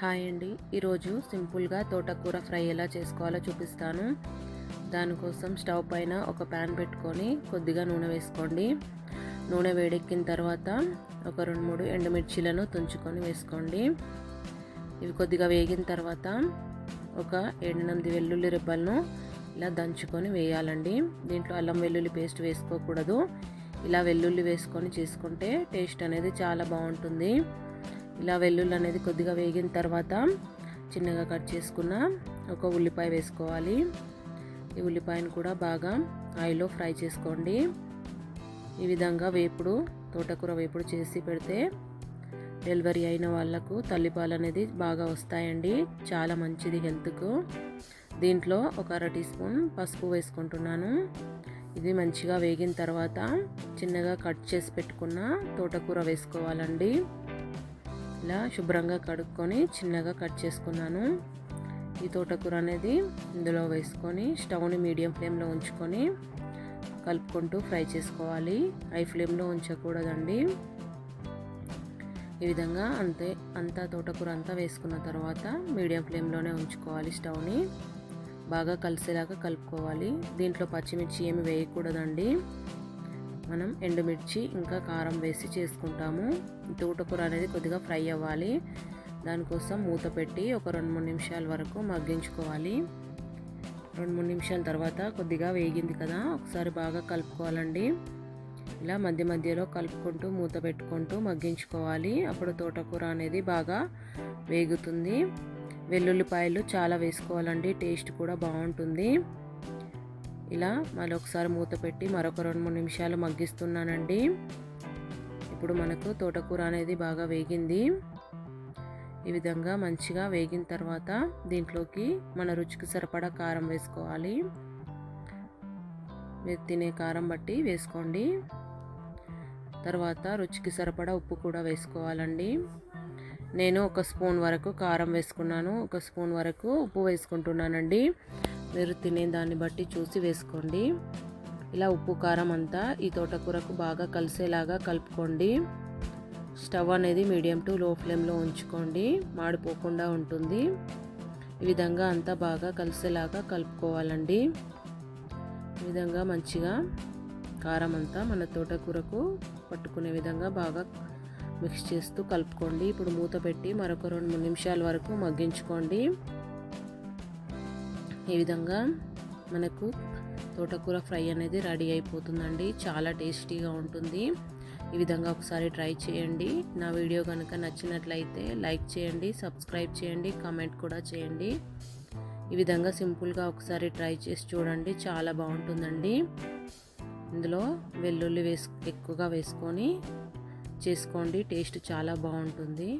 Hi అండి. ఈరోజు సింపుల్గా తోటకూర ఫ్రై ఎలా చేసుకోవాలో చూపిస్తాను. దానికోసం స్టవ్ పైన ఒక ప్యాన్ పెట్టుకొని కొద్దిగా నూనె వేసుకోండి. నూనె వేడెక్కిన తర్వాత ఒక రెండు మూడు ఎండుమిర్చీలను తుంచుకొని వేసుకోండి. ఇవి కొద్దిగా వేగిన తర్వాత ఒక ఎనిమిది వెల్లుల్లి రెబ్బలను ఇలా దంచుకొని వేయాలండి. దీంట్లో అల్లం వెల్లుల్లి పేస్ట్ వేసుకోకూడదు. ఇలా వెల్లుల్లి వేసుకొని చేసుకుంటే టేస్ట్ అనేది చాలా బాగుంటుంది. ఇలా వెల్లుల్లి అనేది కొద్దిగా వేగిన తర్వాత చిన్నగా కట్ చేసుకున్న ఒక ఉల్లిపాయ వేసుకోవాలి. ఈ ఉల్లిపాయను కూడా బాగా ఆయిల్లో ఫ్రై చేసుకోండి. ఈ విధంగా వేపుడు తోటకూర వేపుడు చేసి పెడితే డెలివరీ అయిన వాళ్ళకు తల్లిపాలు అనేది బాగా వస్తాయండి. చాలా మంచిది హెల్త్కు. దీంట్లో ఒక అర టీ స్పూన్ పసుపు వేసుకుంటున్నాను. ఇది మంచిగా వేగిన తర్వాత చిన్నగా కట్ చేసి పెట్టుకున్న తోటకూర వేసుకోవాలండి. ఇలా శుభ్రంగా కడుక్కొని చిన్నగా కట్ చేసుకున్నాను. ఈ తోటకూర అనేది ఇందులో వేసుకొని స్టవ్ని మీడియం ఫ్లేమ్లో ఉంచుకొని కలుపుకుంటూ ఫ్రై చేసుకోవాలి. హై ఫ్లేమ్లో ఉంచకూడదండి. ఈ విధంగా అంతే అంతా తోటకూర అంతా వేసుకున్న తర్వాత మీడియం ఫ్లేమ్లోనే ఉంచుకోవాలి స్టవ్ని. బాగా కలిసేలాగా కలుపుకోవాలి. దీంట్లో పచ్చిమిర్చి ఏమి వేయకూడదండి. మనం ఎండుమిర్చి ఇంకా కారం వేసి చేసుకుంటాము. తోటకూర అనేది కొద్దిగా ఫ్రై అవ్వాలి. దానికోసం మూత పెట్టి ఒక రెండు మూడు నిమిషాల వరకు మగ్గించుకోవాలి. రెండు మూడు నిమిషాల తర్వాత కొద్దిగా వేగింది కదా ఒకసారి బాగా కలుపుకోవాలండి. ఇలా మధ్య మధ్యలో కలుపుకుంటూ మూత పెట్టుకుంటూ మగ్గించుకోవాలి. అప్పుడు తోటకూర అనేది బాగా వేగుతుంది. వెల్లుల్లిపాయలు చాలా వేసుకోవాలండి టేస్ట్ కూడా బాగుంటుంది. ఇలా మళ్ళీ ఒకసారి మూత పెట్టి మరొక రెండు మూడు నిమిషాలు మగ్గిస్తున్నానండి. ఇప్పుడు మనకు తోటకూర అనేది బాగా వేగింది. ఈ విధంగా మంచిగా వేగిన తర్వాత దీంట్లోకి మన రుచికి సరిపడా కారం వేసుకోవాలి. మీరు తినే కారం బట్టి వేసుకోండి. తర్వాత రుచికి సరిపడా ఉప్పు కూడా వేసుకోవాలండి. నేను ఒక స్పూన్ వరకు కారం వేసుకున్నాను. ఒక స్పూన్ వరకు ఉప్పు వేసుకుంటున్నానండి. మీరు తినే దాన్ని బట్టి చూసి వేసుకోండి. ఇలా ఉప్పు కారం అంతా ఈ తోటకూరకు బాగా కలిసేలాగా కలుపుకోండి. స్టవ్ అనేది మీడియం టు లో ఫ్లేమ్లో ఉంచుకోండి. మాడిపోకుండా ఉంటుంది. ఈ విధంగా అంతా బాగా కలిసేలాగా కలుపుకోవాలండి. ఈ విధంగా మంచిగా కారం అంతా మన తోటకూరకు పట్టుకునే విధంగా బాగా మిక్స్ చేస్తూ కలుపుకోండి. ఇప్పుడు మూత పెట్టి మరొక రెండు నిమిషాల వరకు మగ్గించుకోండి. ఈ విధంగా మనకు తోటకూర ఫ్రై అనేది రెడీ అయిపోతుందండి. చాలా టేస్టీగా ఉంటుంది. ఈ విధంగా ఒకసారి ట్రై చేయండి. నా వీడియో కనుక నచ్చినట్లయితే లైక్ చేయండి సబ్స్క్రైబ్ చేయండి కామెంట్ కూడా చేయండి. ఈ విధంగా సింపుల్గా ఒకసారి ట్రై చేసి చూడండి. చాలా బాగుంటుందండి. ఇందులో వెల్లుల్లి వేసు ఎక్కువగా వేసుకొని చేసుకోండి. టేస్ట్ చాలా బాగుంటుంది.